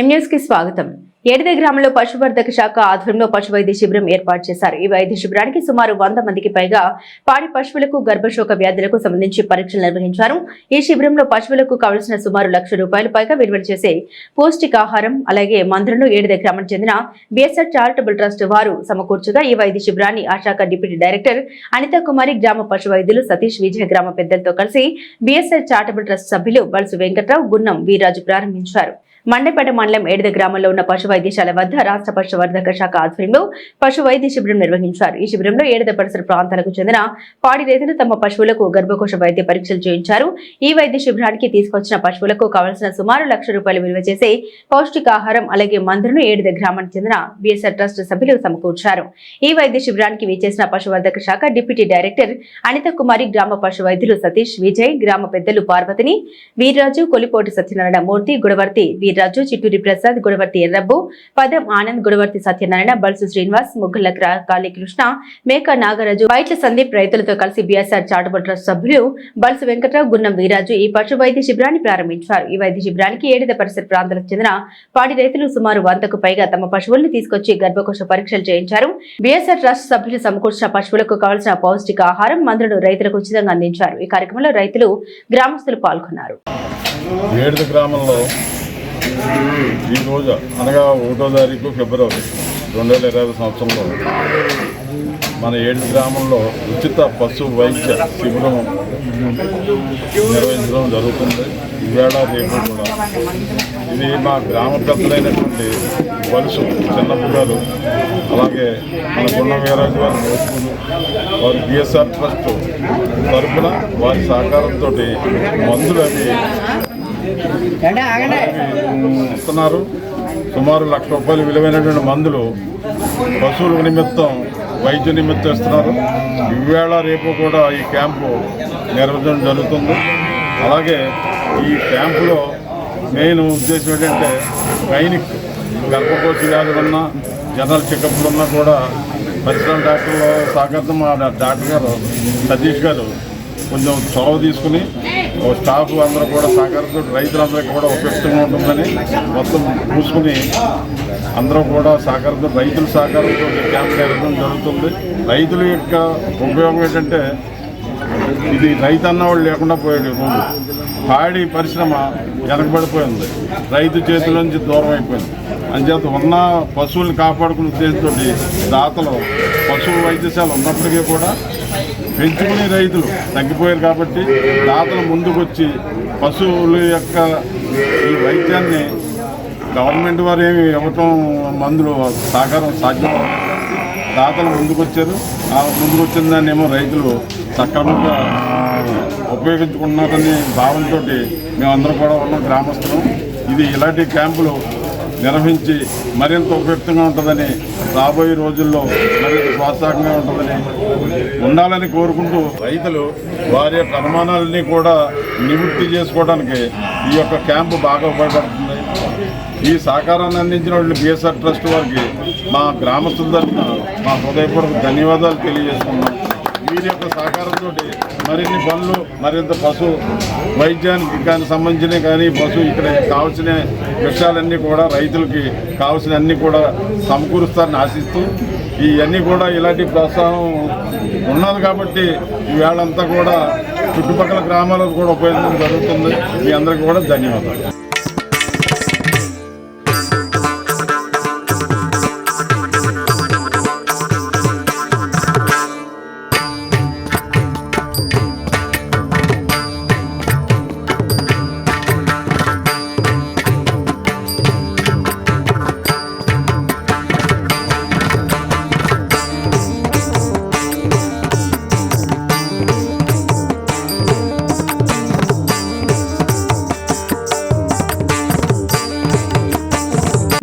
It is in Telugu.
ఎంన్యూస్కి స్వాగతం. ఏడిదే గ్రామంలో పశువర్ధక శాఖ ఆధ్వర్యంలో పశు వైద్య శిబిరం ఏర్పాటు చేశారు. ఈ వైద్య శిబిరానికి సుమారు వంద మందికి పైగా పాడి పశువులకు గర్భశోక వ్యాధులకు సంబంధించి పరీక్షలు నిర్వహించారు. ఈ శిబిరంలో పశువులకు కావలసిన సుమారు లక్ష రూపాయలు పైగా విలువ చేసే పౌష్టికాహారం అలాగే మందులను ఏడిద గ్రామానికి చెందిన బిఎస్ఆర్ చారిటబుల్ ట్రస్ట్ వారు సమకూర్చగా ఈ వైద్య శిబిరాన్ని ఆ శాఖ డిప్యూటీ డైరెక్టర్ అనితా కుమారి గ్రామ పశు వైద్యులు సతీష్ విజయ గ్రామ పెద్దలతో కలిసి బిఎస్ఆర్ చారిటబుల్ ట్రస్ట్ సభ్యులు బల్సు వెంకట్రావు గున్నం వీరాజు ప్రారంభించారు. మండపేట మండలం ఏడిద గ్రామంలో ఉన్న పశు వైద్యశాల వద్ద రాష్ట్ర పశువర్ధక శాఖ ఆధ్వర్యంలో పశు వైద్య శిబిరం నిర్వహించారు. ఈ శిబిరంలో ఏడిద పరిసర ప్రాంతాలకు చెందిన పాడి రైతులు తమ పశువులకు గర్భకోశ వైద్య పరీక్షలు చేయించారు. ఈ వైద్య శిబిరానికి తీసుకొచ్చిన పశువులకు కావలసిన సుమారు లక్ష రూపాయలు విలువ చేసే పౌష్టికాహారం అలాగే మందులను ఏడిద గ్రామానికి చెందిన బిఎస్ఆర్ ట్రస్ట్ సభ్యులు సమకూర్చారు. ఈ వైద్య శిబిరానికి విచ్చేసిన పశువర్ధక శాఖ డిప్యూటీ డైరెక్టర్ అనిత కుమారి గ్రామ పశు వైద్యులు సతీష్ విజయ్ గ్రామ పెద్దలు పార్వతిని వీర్రాజు కొలిపోటి సత్యనారాయణ మూర్తి గుడవర్తి వీర్రాజు చిట్టూరి ప్రసాద్ గుడవర్తి ఎర్రబ్బు పదం ఆనంద్ గుడవర్తి సత్యనారాయణ బల్సు శ్రీనివాస్ ముగ్గుల కాళీ కాళీకృష్ణ మేక నాగరాజు బయట్ల సందీప్ రైతులతో కలిసి బీఎస్ఆర్ చార్టబుల్ ట్రస్ట్ సభ్యులు బల్సు వెంకట్రావు గున్నం వీరాజు ఈ పశు వైద్య శిబిరాన్ని ప్రారంభించారు. ఈ వైద్య శిబిరానికి ఏడిద పరిసర ప్రాంతాలకు చెందిన పాడి రైతులు సుమారు వందకు పైగా తమ పశువుల్ని తీసుకొచ్చి గర్భకోశ పరీక్షలు చేయించారు. బీఎస్ఆర్ ట్రస్ట్ సభ్యులు సమకూర్చిన పశువులకు కావాల్సిన పౌష్టిక ఆహారం మందులను రైతులకు ఉచితంగా అందించారు. ఈ కార్యక్రమంలో రైతులు గ్రామస్తులు పాల్గొన్నారు. గ్రామంలో ఈరోజు అనగా ఒకటో తారీఖు ఫిబ్రవరి రెండు వేల ఇరవై సంవత్సరంలో మన ఏడు గ్రామంలో ఉచిత పశు వైద్య శిబిరం నిర్వహించడం జరుగుతుంది. ఈవేళ రేపు కూడా ఇది మా గ్రామ పెద్దలైనటువంటి వలుసు చిన్నప్ప గారు అలాగే మన గుండె వీరాజు గారు వారు బిఎస్ఆర్ ట్రస్ట్ తరఫున వారి సహకారంతో మందులు అవి ఇస్తున్నారు. సుమారు లక్ష రూపాయలు విలువైనటువంటి మందులు పశువుల నిమిత్తం వైద్య నిమిత్తం ఇస్తున్నారు. ఈవేళ రేపు కూడా ఈ క్యాంపు నిర్వహించడం జరుగుతుంది. అలాగే ఈ క్యాంపులో మెయిన్ ఉద్దేశం ఏంటంటే గైనిక్ గర్భకోశ వ్యాధులు ఉన్నా జనరల్ చెకప్లు ఉన్నా కూడా పరిశ్రమ డాక్టర్ల సహకారంతో మా డాక్టర్ గారు సతీష్ గారు కొంచెం చొరవ తీసుకుని స్టాఫ్ అందరూ కూడా సహకారంతో రైతులందరికీ కూడా ఉపయుక్తంగా ఉంటుందని మొత్తం చూసుకుని అందరూ కూడా సహకారంతో రైతుల సహకారంతో క్యాంప్ జరగడం జరుగుతుంది. రైతుల యొక్క ఉపయోగం ఏంటంటే ఇది రైతు అన్నవాళ్ళు లేకుండా పోయాడు ముందు. పాడి పరిశ్రమ వెనకబడిపోయింది. రైతు చేతుల నుంచి దూరం అయిపోయింది. అంచేత ఉన్న పశువుల్ని కాపాడుకునే ఉద్దేశంతో దాతలు పశువు వైద్యశాల ఉన్నప్పటికీ కూడా పెంచుకునే రైతులు తగ్గిపోయారు కాబట్టి దాతలు ముందుకొచ్చి పశువుల యొక్క ఈ వైద్యాన్ని గవర్నమెంట్ వారు ఏమి ఇవ్వటం మందులు సహకారం సాధ్యం దాతలు ముందుకొచ్చారు. ఆ ముందుకొచ్చిన దాన్ని ఏమో రైతులు సక్రమంగా ఉపయోగించుకున్నారని భావనతోటి మేమందరం కూడా ఉన్న గ్రామస్తులం. ఇది ఇలాంటి క్యాంపులు నిర్వహించి మరింత ఉపయుక్తంగా ఉంటుందని రాబోయే రోజుల్లో మరింత ప్రోత్సాహంగా ఉంటుందని ఉండాలని కోరుకుంటూ రైతులు వారి యొక్క అనుమానాలని కూడా నివృత్తి చేసుకోవడానికి ఈ యొక్క క్యాంపు బాగా ఉపయోగపడుతుంది. ఈ సహకారాన్ని అందించిన వాళ్ళు బిఎస్ఆర్ ట్రస్ట్ వారికి మా గ్రామస్తుల తరఫున మా హృదయపూర్వక ధన్యవాదాలు తెలియజేస్తున్నాం వీరి యొక్క సహకారంతో మరిన్ని పనులు మరింత పశు వైద్యానికి కానీ సంబంధించినవి కానీ పశు ఇక్కడ కావాల్సిన విషయాలన్నీ కూడా రైతులకి కావాల్సిన అన్నీ కూడా సమకూరుస్తారని ఆశిస్తూ ఇవన్నీ కూడా ఇలాంటి ప్రోత్సాహం ఉన్నది కాబట్టి ఈవేళంతా కూడా చుట్టుపక్కల గ్రామాలకు కూడా ఉపయోగించడం జరుగుతుంది. మీ అందరికీ కూడా ధన్యవాదాలు.